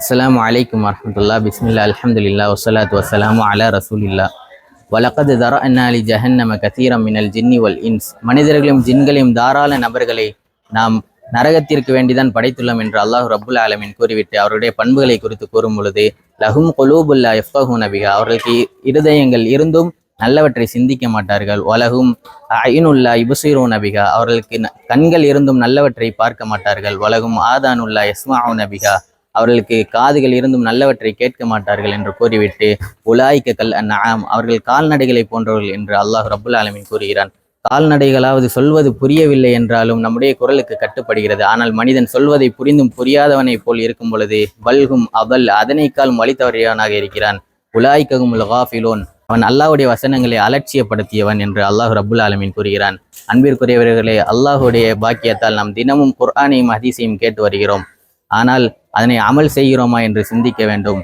அஸ்லாம் வலைக்கம் வரமத்துல்லா பிஸ்மில்லா அலமதுல்லா வசலாத் வஸ்ஸலாமு அலா ரசூலில்லா வலக்கது தர அன்னாலி ஜஹன்னம கசீரம் மினல் ஜின்னி வல் இன்ஸ் மனிதர்களையும் ஜின்களையும் தாராள நபர்களை நாம் நரகத்திற்கு வேண்டிதான் படைத்துள்ளோம் என்று அல்லாஹ் ரபுல் ஆலமின் கூறிவிட்டு அவருடைய பண்புகளை குறித்து கூறும் பொழுது லஹும் கொலூபுல்லா எஃபஹூ நபிகா அவர்களுக்கு இருதயங்கள் இருந்தும் நல்லவற்றை சிந்திக்க மாட்டார்கள். வலகும் ஐனுல்லா இபுசீரோ நபிகா அவர்களுக்கு கண்கள் இருந்தும் நல்லவற்றை பார்க்க மாட்டார்கள். வலகும் ஆதானுல்லா எஸ்மாவு நபிகா அவர்களுக்கு காதுகள் இருந்தும் நல்லவற்றை கேட்க மாட்டார்கள் என்று கூறிவிட்டு உலாய்க்க கல் அந்நாம் அவர்கள் கால்நடைகளை போன்றவர்கள் என்று அல்லாஹ் ரபுல் ஆலமின் கூறுகிறான். கால்நடைகளாவது சொல்வது புரியவில்லை என்றாலும் நம்முடைய குரலுக்கு கட்டுப்படுகிறது. ஆனால் மனிதன் சொல்வதை புரிந்தும் புரியாதவனைப் போல் இருக்கும் பொழுது பல்கும் அவல் அதனை கால் இருக்கிறான். உலாய்க்ககும் காஃபிலோன் அவன் அல்லாஹுடைய வசனங்களை அலட்சியப்படுத்தியவன் என்று அல்லாஹ் ரபுல் ஆலமின் கூறுகிறான். அன்பிற்குரியவர்களே அல்லாஹுடைய பாக்கியத்தால் நாம் தினமும் குர்ஆனையும் ஹதீஸையும் கேட்டு வருகிறோம். ஆனால் அதனை அமல் செய்கிறோமா என்று சிந்திக்க வேண்டும்.